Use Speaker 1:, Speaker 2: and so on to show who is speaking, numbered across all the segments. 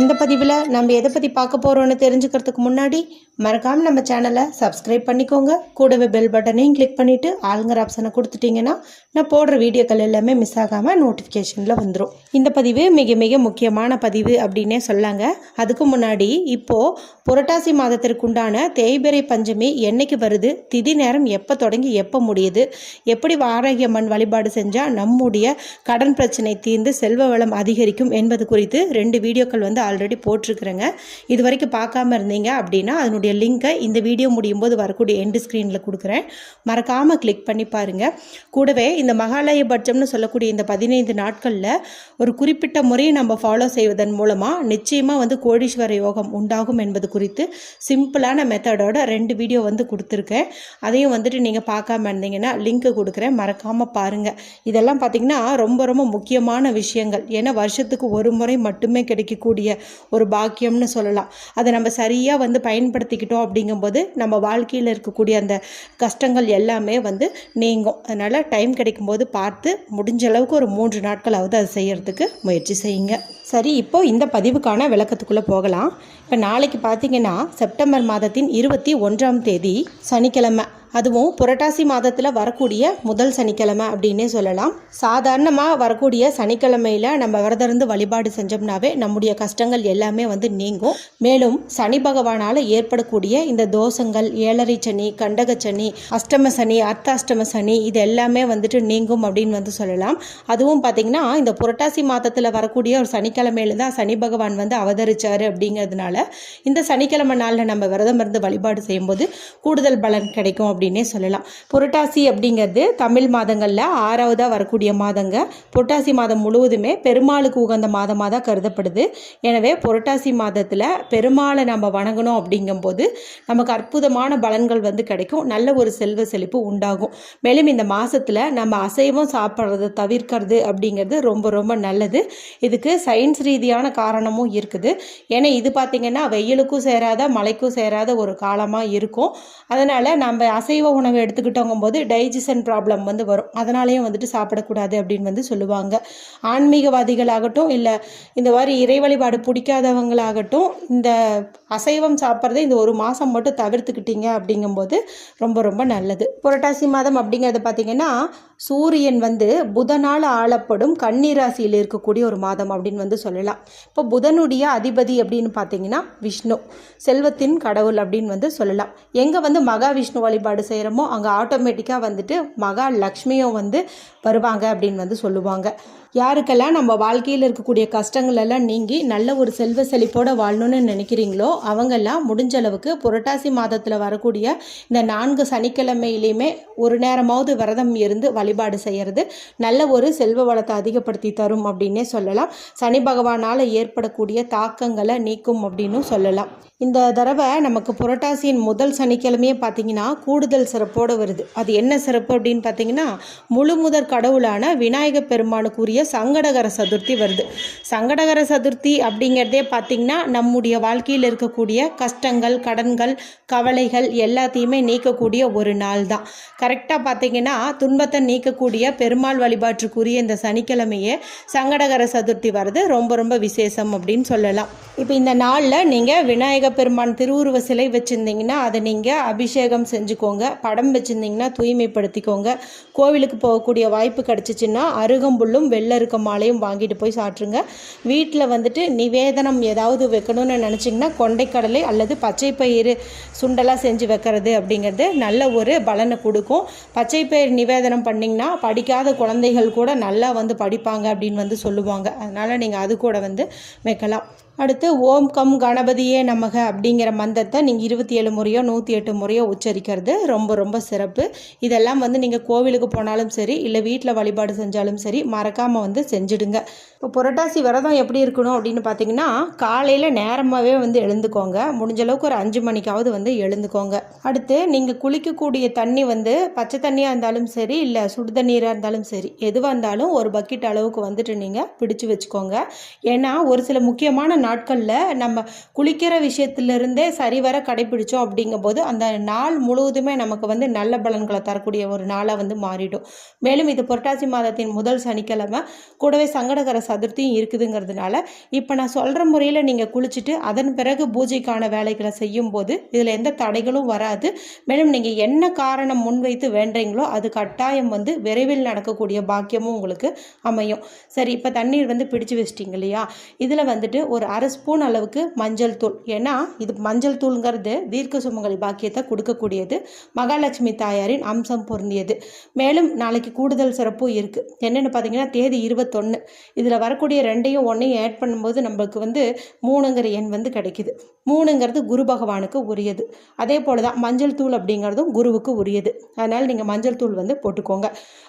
Speaker 1: இந்த பதிவில் நம்ம எதை பற்றி பார்க்க போகிறோன்னு தெரிஞ்சுக்கிறதுக்கு முன்னாடி மறக்காமல் நம்ம சேனலை சப்ஸ்கிரைப் பண்ணிக்கோங்க. கூடவே பெல் பட்டனையும் கிளிக் பண்ணிவிட்டு ஆளுங்கிற ஆப்ஷனை கொடுத்துட்டிங்கன்னா நான் போடுற வீடியோக்கள் எல்லாமே மிஸ் ஆகாமல் நோட்டிஃபிகேஷனில் வந்துடும் இந்த பதிவு மிக மிக முக்கியமான பதிவு அப்படின்னே சொல்லாங்க. அதுக்கு முன்னாடி இப்போது புரட்டாசி மாதத்திற்கு உண்டான பஞ்சமி என்னைக்கு வருது? திதி நேரம் எப்போ தொடங்கி எப்போ முடியுது? எப்படி ஆரோக்கியம்மன் வழிபாடு செஞ்சால் நம்முடைய கடன் பிரச்சனை தீர்ந்து செல்வ வளம் அதிகரிக்கும் என்பது குறித்து ரெண்டு வீடியோக்கள் வந்து ஆல்ரெடி போட்டிருக்கிறேங்க. இது வரைக்கும் பார்க்காம இருந்தீங்க அப்படின்னா அதனுடைய லிங்கை இந்த வீடியோ முடியும் போது வரக்கூடிய எண்டு ஸ்க்ரீனில் கொடுக்குறேன். மறக்காமல் கிளிக் பண்ணி பாருங்கள் கூடவே இந்த மகாலய பட்சம்னு சொல்லக்கூடிய இந்த பதினைந்து நாட்களில் ஒரு குறிப்பிட்ட முறையை நம்ம ஃபாலோ செய்வதன் மூலமாக நிச்சயமாக வந்து கோடீஸ்வர யோகம் உண்டாகும் என்பது குறித்து சிம்பிளான மெத்தடோட ரெண்டு வீடியோ வந்து கொடுத்துருக்கேன். அதையும் வந்துட்டு நீங்கள் பார்க்காம இருந்தீங்கன்னா லிங்க் கொடுக்குறேன். மறக்காமல் பாருங்கள் இதெல்லாம் பார்த்திங்கன்னா ரொம்ப ரொம்ப முக்கியமான விஷயங்கள். ஏன்னா வருஷத்துக்கு ஒரு முறை மட்டுமே கிடைக்கக்கூடிய ஒரு பாக்கியம்னு சொல்லலாம். அதை நம்ம சரியாக வந்து பயன்படுத்திக்கிட்டோம் அப்படிங்கும்போது நம்ம வாழ்க்கையில் இருக்கக்கூடிய அந்த கஷ்டங்கள் எல்லாமே வந்து நீங்கும். அதனால் டைம் கிடைக்கும்போது பார்த்து முடிஞ்ச அளவுக்கு ஒரு மூன்று நாட்களாவது அதை செய்கிறதுக்கு முயற்சி செய்யுங்க. சரி இப்போ இந்த பதிவுக்கான விளக்கத்துக்குள்ளே போகலாம். இப்போ நாளைக்கு பார்த்தீங்கன்னா செப்டம்பர் மாதத்தின் இருபத்தி ஒன்றாம் தேதி சனிக்கிழமை. அதுவும் புரட்டாசி மாதத்தில் வரக்கூடிய முதல் சனிக்கிழமை அப்படின்னே சொல்லலாம். சாதாரணமாக வரக்கூடிய சனிக்கிழமையில் நம்ம விரதருந்து வழிபாடு செஞ்சோம்னாவே நம்முடைய கஷ்டங்கள் எல்லாமே வந்து நீங்கும். மேலும் சனி பகவானால் ஏற்படக்கூடிய இந்த தோஷங்கள் ஏழரை சனி கண்டக சனி அஷ்டம சனி அர்த்தாஷ்டம சனி இது எல்லாமே வந்துட்டு நீங்கும் அப்படின்னு வந்து சொல்லலாம். அதுவும் பார்த்திங்கன்னா இந்த புரட்டாசி மாதத்தில் வரக்கூடிய ஒரு சனிக்கிழமையில தான் சனி பகவான் வந்து அவதரிச்சார் அப்படிங்கிறதுனால இந்த சனிக்கிழமை நாளில் நம்ம விரதம் இருந்து வழிபாடு செய்யும்போது கூடுதல் பலன் கிடைக்கும் அப்படின்னே சொல்லலாம். புரட்டாசி அப்படிங்கிறது தமிழ் மாதங்களில் ஆறாவதாக வரக்கூடிய மாதங்க. புரட்டாசி மாதம் முழுவதுமே பெருமாளுக்கு உகந்த மாதமாக தான் கருதப்படுது. எனவே புரட்டாசி மாதத்தில் பெருமாளை நம்ம வணங்கணும் அப்படிங்கும்போது நமக்கு அற்புதமான பலன்கள் வந்து கிடைக்கும். நல்ல ஒரு செல்வ செழிப்பு உண்டாகும். மேலும் இந்த மாதத்தில் நம்ம அசைவம் சாப்பிட்றத தவிர்க்கிறது அப்படிங்கிறது ரொம்ப ரொம்ப நல்லது. இதுக்கு சயின்ஸ் ரீதியான காரணமும் இருக்குது. ஏன்னா இது பார்த்திங்கன்னா வெயிலுக்கும் சேராத மழைக்கும் சேராத ஒரு காலமாக இருக்கும். அதனால் நம்ம அசைவ உணவு எடுத்துக்கிட்டோங்கும் போது டைஜஷன் ப்ராப்ளம் வந்து வரும். அதனாலேயும் வந்துட்டு சாப்பிடக்கூடாது அப்படின்னு வந்து சொல்லுவாங்க. ஆன்மீகவாதிகளாகட்டும் இல்லை இந்த மாதிரி இறை வழிபாடு பிடிக்காதவங்களாகட்டும் இந்த அசைவம் சாப்பிட்றதை இந்த ஒரு மாதம் மட்டும் தவிர்த்துக்கிட்டீங்க அப்படிங்கும்போது ரொம்ப ரொம்ப நல்லது. புரட்டாசி மாதம் அப்படிங்கிறது பார்த்திங்கன்னா சூரியன் வந்து புதனால் ஆளப்படும் கன்னிராசியில் இருக்கக்கூடிய ஒரு மாதம் அப்படின்னு வந்து சொல்லலாம். இப்போ புதனுடைய அதிபதி அப்படின்னு பார்த்தீங்கன்னா விஷ்ணு செல்வத்தின் கடவுள் அப்படின்னு வந்து சொல்லலாம். எங்கே வந்து மகா விஷ்ணு வழிபாடு செய்கிறோமோ அங்கே ஆட்டோமேட்டிக்காக வந்துட்டு மகா லக்ஷ்மியும் வந்து வருவாங்க அப்படின்னு வந்து சொல்லுவாங்க. யாருக்கெல்லாம் நம்ம வாழ்க்கையில் இருக்கக்கூடிய கஷ்டங்கள் எல்லாம் நீங்கி நல்ல ஒரு செல்வ செழிப்போடு வாழணும்னு நினைக்கிறீங்களோ அவங்கெல்லாம் முடிஞ்ச அளவுக்கு புரட்டாசி மாதத்தில் வரக்கூடிய இந்த நான்கு சனிக்கிழமையிலையுமே ஒரு நேரமாவது விரதம் இருந்து வழிபாடு செய்கிறது நல்ல ஒரு செல்வ வளத்தை அதிகப்படுத்தி தரும் அப்படின்னே சொல்லலாம். சனி பகவானால் ஏற்படக்கூடிய தாக்கங்களை நீக்கும் அப்படின்னும் சொல்லலாம். இந்த தடவை நமக்கு புரட்டாசியின் முதல் சனிக்கிழமையே பார்த்தீங்கன்னா கூடுதல் சிறப்போடு வருது. அது என்ன சிறப்பு அப்படின்னு பார்த்தீங்கன்னா முழு முதற் கடவுளான விநாயக பெருமானுக்குரிய சங்கடகர சதுர்த்தி வருது. சங்கடகர சதுர்த்தி அப்படிங்கிறதே பார்த்திங்கன்னா நம்முடைய வாழ்க்கையில் இருக்கக்கூடிய கஷ்டங்கள் கடன்கள் கவலைகள் எல்லாத்தையுமே நீக்கக்கூடிய ஒரு நாள் தான். கரெக்டாக பார்த்தீங்கன்னா துன்பத்தை நீக்கக்கூடிய பெருமாள் வழிபாட்டுக்குரிய இந்த சனிக்கிழமையே சங்கடகர சதுர்த்தி வருது. ரொம்ப ரொம்ப விசேஷம் அப்படின்னு சொல்லலாம். இப்போ இந்த நாளில் நீங்கள் விநாயக பெருமான் திருவுருவ சிலை வச்சுருந்தீங்கன்னா அதை நீங்கள் அபிஷேகம் செஞ்சுக்கோங்க. படம் வச்சுருந்தீங்கன்னா தூய்மைப்படுத்திக்கோங்க. கோவிலுக்கு போகக்கூடிய வாய்ப்பு கிடச்சிச்சின்னா அருகம்புல்லும் இருக்க மாலையும் வாங்கிட்டு போய் சாப்பிட்ருங்க வீட்டில் வந்துட்டு நிவேதனம் ஏதாவது வைக்கணும்னு நினச்சிங்கன்னா கொண்டைக்கடலை அல்லது பச்சை பயிறு சுண்டலாக செஞ்சு வைக்கிறது அப்படிங்கிறது நல்ல ஒரு பலனை கொடுக்கும். பச்சை பயிர் நிவேதனம் பண்ணிங்கன்னா படிக்காத குழந்தைகள் கூட நல்லா வந்து படிப்பாங்க அப்படின்னு வந்து சொல்லுவாங்க. அதனால் நீங்கள் அது கூட வந்து வைக்கலாம். அடுத்து ஓம் கம் கணபதியே நமக அப்படிங்கிற மந்திரத்தை நீங்கள் இருபத்தி ஏழு முறையோ நூற்றி எட்டு முறையோ உச்சரிக்கிறது. ரொம்ப ரொம்ப சிறப்பு. இதெல்லாம் வந்து நீங்கள் கோவிலுக்கு போனாலும் சரி இல்லை வீட்டில் வழிபாடு செஞ்சாலும் சரி மறக்காமல் வந்து செஞ்சுடுங்க. இப்போ புரட்டாசி விரதம் எப்படி இருக்கணும் அப்படின்னு பார்த்தீங்கன்னா காலையில் நேரமாகவே வந்து எழுந்துக்கோங்க. முடிஞ்சளவுக்கு ஒரு அஞ்சு மணிக்காவது வந்து எழுந்துக்கோங்க. அடுத்து நீங்கள் குளிக்கக்கூடிய தண்ணி வந்து பச்சை தண்ணியாக இருந்தாலும் சரி இல்லை சுடு தண்ணீராக இருந்தாலும் சரி எதுவாக இருந்தாலும் ஒரு பக்கெட் அளவுக்கு வந்துட்டு நீங்கள் பிடிச்சு வச்சுக்கோங்க. ஏன்னா ஒரு சில முக்கியமான நாட்களில் நம்ம குளிக்கிற விஷயத்திலிருந்தே சரிவர கடைபிடிச்சோம் அப்படிங்கும்போது அந்த நாள் முழுவதுமே நமக்கு வந்து நல்ல பலன்களை தரக்கூடிய ஒரு நாளாக வந்து மாறிடும். மேலும் இது புரட்டாசி மாதத்தின் முதல் சனிக்கிழமை. கூடவே சங்கடகர சதுர்த்தியும் இருக்குதுங்கிறதுனால இப்போ நான் சொல்கிற முறையில் நீங்கள் குளிச்சுட்டு அதன் பிறகு பூஜைக்கான வேலைகளை செய்யும்போது இதில் எந்த தடைகளும் வராது. மேலும் நீங்கள் என்ன காரணம் முன்வைத்து வேண்டுறீங்களோ அது கட்டாயம் வந்து விரைவில் நடக்கக்கூடிய பாக்கியமும் உங்களுக்கு அமையும். சரி இப்போ தண்ணீர் வந்து பிடிச்சு வச்சிட்டிங்க இல்லையா? இதில் வந்துட்டு ஒரு அரை ஸ்பூன் அளவுக்கு மஞ்சள் தூள். ஏன்னா இது மஞ்சள் தூள்ங்கிறது தீர்க்க சுமங்கலி பாக்கியத்தை கொடுக்கக்கூடியது. மகாலட்சுமி தாயாரின் அம்சம் பொருந்தியது. மேலும் நாளைக்கு கூடுதல் சிறப்பும் இருக்குது என்னென்னு பார்த்தீங்கன்னா தேதி இருபத்தொன்று இதில் வரக்கூடிய ரெண்டையும் ஒன்றையும் ஆட் பண்ணும்போது நம்மளுக்கு வந்து மூணுங்கிற எண் வந்து கிடைக்கிது. மூணுங்கிறது குரு பகவானுக்கு உரியது. அதே போல் தான் மஞ்சள் தூள் அப்படிங்கிறதும் குருவுக்கு உரியது. அதனால் நீங்கள் மஞ்சள் தூள் வந்து போட்டுக்கோங்க.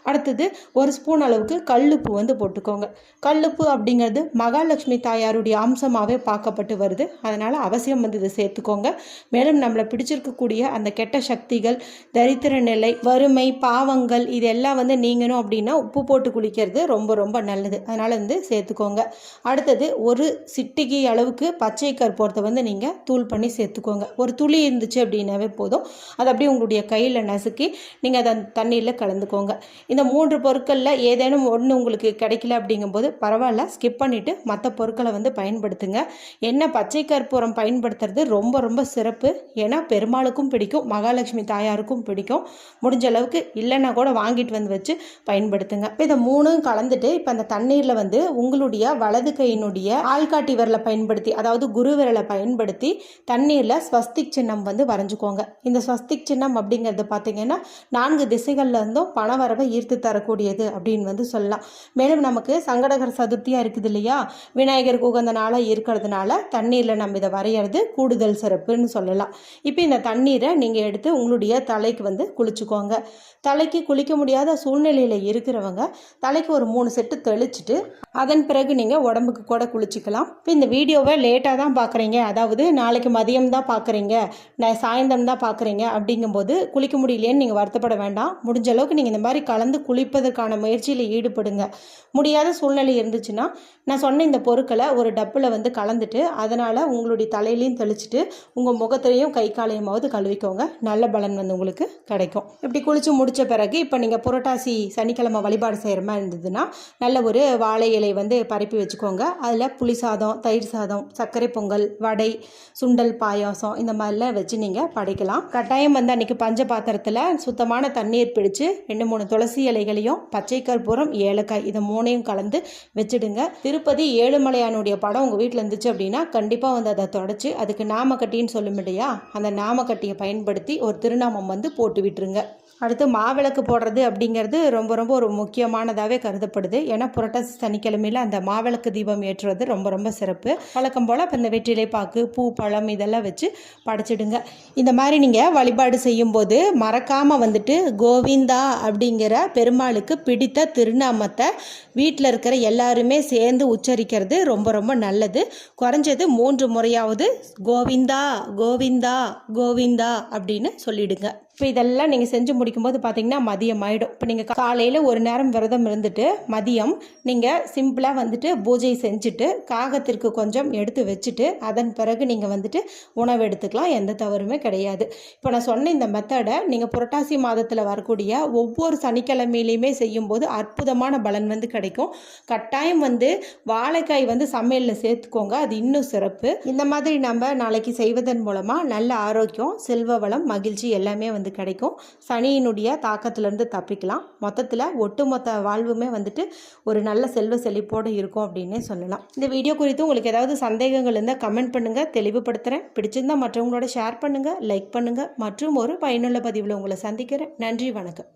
Speaker 1: அடுத்தது ஒரு ஸ்பூன் அளவுக்கு கல்லுப்பு வந்து போட்டுக்கோங்க. கல்லுப்பு அப்படிங்கிறது மகாலட்சுமி தாயாருடைய அம்சமாகவே பார்க்கப்பட்டு வருது. அதனால் அவசியம் வந்து இதை சேர்த்துக்கோங்க. மேலும் நம்மளை பிடிச்சிருக்கக்கூடிய அந்த கெட்ட சக்திகள் தரித்திர நிலை வறுமை பாவங்கள் இதெல்லாம் வந்து நீங்கணும் அப்படின்னா உப்பு போட்டு குளிக்கிறது ரொம்ப ரொம்ப நல்லது. அதனால் வந்து சேர்த்துக்கோங்க. அடுத்தது ஒரு சிட்டிகை அளவுக்கு பச்சை கற்பூரத்தை வந்து நீங்கள் தூள் பண்ணி சேர்த்துக்கோங்க. ஒரு துளி இருந்துச்சு அப்படின்னாவே போதும். அது அப்படியே உங்களுடைய கையில் நசுக்கி நீங்கள் அதை தண்ணியில் தண்ணீரில் கலந்துக்கோங்க. இந்த மூன்று பொருட்களில் ஏதேனும் ஒன்று உங்களுக்கு கிடைக்கல அப்படிங்கும்போது பரவாயில்ல ஸ்கிப் பண்ணிவிட்டு மற்ற பொருட்களை வந்து பயன்படுத்துங்க. என்ன பச்சை கற்பூரம் பயன்படுத்துறது ரொம்ப ரொம்ப சிறப்பு. ஏன்னா பெருமாளுக்கும் பிடிக்கும் மகாலட்சுமி தாயாருக்கும் பிடிக்கும். முடிஞ்ச அளவுக்கு இல்லைன்னா கூட வாங்கிட்டு வந்து வச்சு பயன்படுத்துங்க. இப்போ இதை மூணும் கலந்துட்டு இப்போ அந்த தண்ணீரில் வந்து உங்களுடைய வலது கையினுடைய ஆள்காட்டி விரலை பயன்படுத்தி அதாவது குரு விரலை பயன்படுத்தி தண்ணீரில் ஸ்வஸ்திக் சின்னம் வந்து வரைஞ்சிக்கோங்க. இந்த ஸ்வஸ்திக் சின்னம் அப்படிங்கிறது பார்த்தீங்கன்னா நான்கு திசைகள்ல இருந்தும் பணவரவை ஈர்த்து தரக்கூடியது அப்படின்னு வந்து சொல்லலாம். மேலும் நமக்கு சங்கடகர சதுர்த்தியாக இருக்குது இல்லையா? விநாயகருக்கு உகந்த நாளாக இருக்கிறதுனால தண்ணீரில் நம்ம இதை வரைகிறது கூடுதல் சிறப்புன்னு சொல்லலாம். இப்போ இந்த தண்ணீரை நீங்கள் எடுத்து உங்களுடைய தலைக்கு வந்து குளிச்சுக்கோங்க. தலைக்கு குளிக்க முடியாத சூழ்நிலையில் இருக்கிறவங்க தலைக்கு ஒரு மூணு செட்டு தெளிச்சிட்டு அதன் பிறகு நீங்கள் உடம்புக்கு கூட குளிச்சுக்கலாம். இப்போ இந்த வீடியோவை லேட்டாக தான் பார்க்குறீங்க அதாவது நாளைக்கு மதியம் தான் பார்க்குறீங்க நான் சாயந்தரம் தான் பார்க்குறீங்க அப்படிங்கும்போது குளிக்க முடியலையேன்னு நீங்கள் வருத்தப்பட வேண்டாம். முடிஞ்ச அளவுக்கு நீங்கள் இந்த மாதிரி கலந்து குளிப்பதற்கான முயற்சியில் ஈடுபடுங்க. முடியாத சூழ்நிலை இருந்துச்சுன்னா நான் சொன்ன இந்த பொருட்களை ஒரு டப்பில் வந்து கலந்துட்டு அதனால் உங்களுடைய தலையிலையும் தெளிச்சுட்டு உங்கள் முகத்திலையும் கை காலையுமாவது கழுவிக்கோங்க. நல்ல பலன் வந்து உங்களுக்கு கிடைக்கும். இப்படி குளித்து முடித்த பிறகு இப்போ நீங்கள் புரட்டாசி சனிக்கிழமை வழிபாடு செய்கிற மாதிரி இருந்ததுன்னா நல்ல ஒரு வாழை இலை வந்து பரப்பி வச்சுக்கோங்க. அதில் புளி சாதம் தயிர் சாதம் சர்க்கரை பொங்கல் வடை சுண்டல் பாயாசம் இந்த மாதிரிலாம் வச்சு நீங்கள் படைக்கலாம். கட்டாயம் வந்து அன்றைக்கி பஞ்ச பாத்திரத்தில் சுத்தமான தண்ணீர் பிடிச்சு ரெண்டு மூணு துளசி இலைகளையும் பச்சை கற்பூரம் ஏலக்காய் இதை மூணையும் கலந்து வச்சுடுங்க. திருப்பதி ஏழுமலையானுடைய படம் உங்கள் வீட்டில் இருந்துச்சு அப்படின்னா கண்டிப்பாக வந்து அதை தொடச்சி அதுக்கு நாமக்கட்டின்னு சொல்லும் இல்லையா அந்த நாமக்கட்டியை பயன்படுத்தி ஒரு திருநாமம் வந்து போட்டு விட்டுருங்க. அடுத்து மாவிளக்கு போடுறது அப்படிங்கிறது ரொம்ப ரொம்ப ஒரு முக்கியமானதாகவே கருதப்படுது. ஏன்னா புரட்டாசி சனிக்கிழமையில் அந்த மாவிளக்கு தீபம் ஏற்றுறது ரொம்ப ரொம்ப சிறப்பு. வழக்கம் போல் இப்போ இந்த வெற்றிலை பாக்கு பூ பழம் இதெல்லாம் வச்சு படைச்சிடுங்க. இந்த மாதிரி நீங்கள் வழிபாடு செய்யும்போது மறக்காமல் வந்துட்டு கோவிந்தா அப்படிங்கிற பெருமாளுக்கு பிடித்த திருநாமத்தை வீட்டில் இருக்கிற எல்லாருமே சேர்ந்து உச்சரிக்கிறது ரொம்ப ரொம்ப நல்லது. குறைஞ்சது மூன்று முறையாவது கோவிந்தா கோவிந்தா கோவிந்தா அப்படின்னு சொல்லிடுங்க. இப்போ இதெல்லாம் நீங்கள் செஞ்சு முடிக்கும்போது பார்த்தீங்கன்னா மதியம் ஆகிடும் இப்போ நீங்கள் காலையில் ஒரு நேரம் விரதம் இருந்துட்டு மதியம் நீங்கள் சிம்பிளாக வந்துட்டு பூஜை செஞ்சுட்டு காகத்திற்கு கொஞ்சம் எடுத்து வச்சுட்டு அதன் பிறகு நீங்கள் வந்துட்டு உணவு எடுத்துக்கலாம். எந்த தவறுமே கிடையாது. இப்போ நான் சொன்ன இந்த மெத்தடை நீங்கள் புரட்டாசி மாதத்தில் வரக்கூடிய ஒவ்வொரு சனிக்கிழமையிலையுமே செய்யும்போது அற்புதமான பலன் வந்து கிடைக்கும். கட்டாயம் வந்து வாழைக்காய் வந்து சமையலில் சேர்த்துக்கோங்க. அது இன்னும் சிறப்பு. இந்த மாதிரி நம்ம நாளைக்கு செய்வதன் மூலமாக நல்ல ஆரோக்கியம் செல்வ வளம் மகிழ்ச்சி எல்லாமே வந்து வந்து கிடைக்கும். சனியினுடைய தாக்கத்திலேருந்து தப்பிக்கலாம். மொத்தத்தில் ஒட்டுமொத்த வாழ்வுமே வந்துட்டு ஒரு நல்ல செல்வ செழிப்போடு இருக்கும் அப்படின்னே சொல்லலாம். இந்த வீடியோ குறித்து உங்களுக்கு ஏதாவது சந்தேகங்கள் இருந்தால் கமெண்ட் பண்ணுங்கள் தெளிவுபடுத்துகிறேன் பிடிச்சிருந்தால் மற்றவங்களோட ஷேர் பண்ணுங்கள் லைக் பண்ணுங்கள் மற்றும் ஒரு பயனுள்ள பதிவில் உங்களை சந்திக்கிறேன். நன்றி வணக்கம்.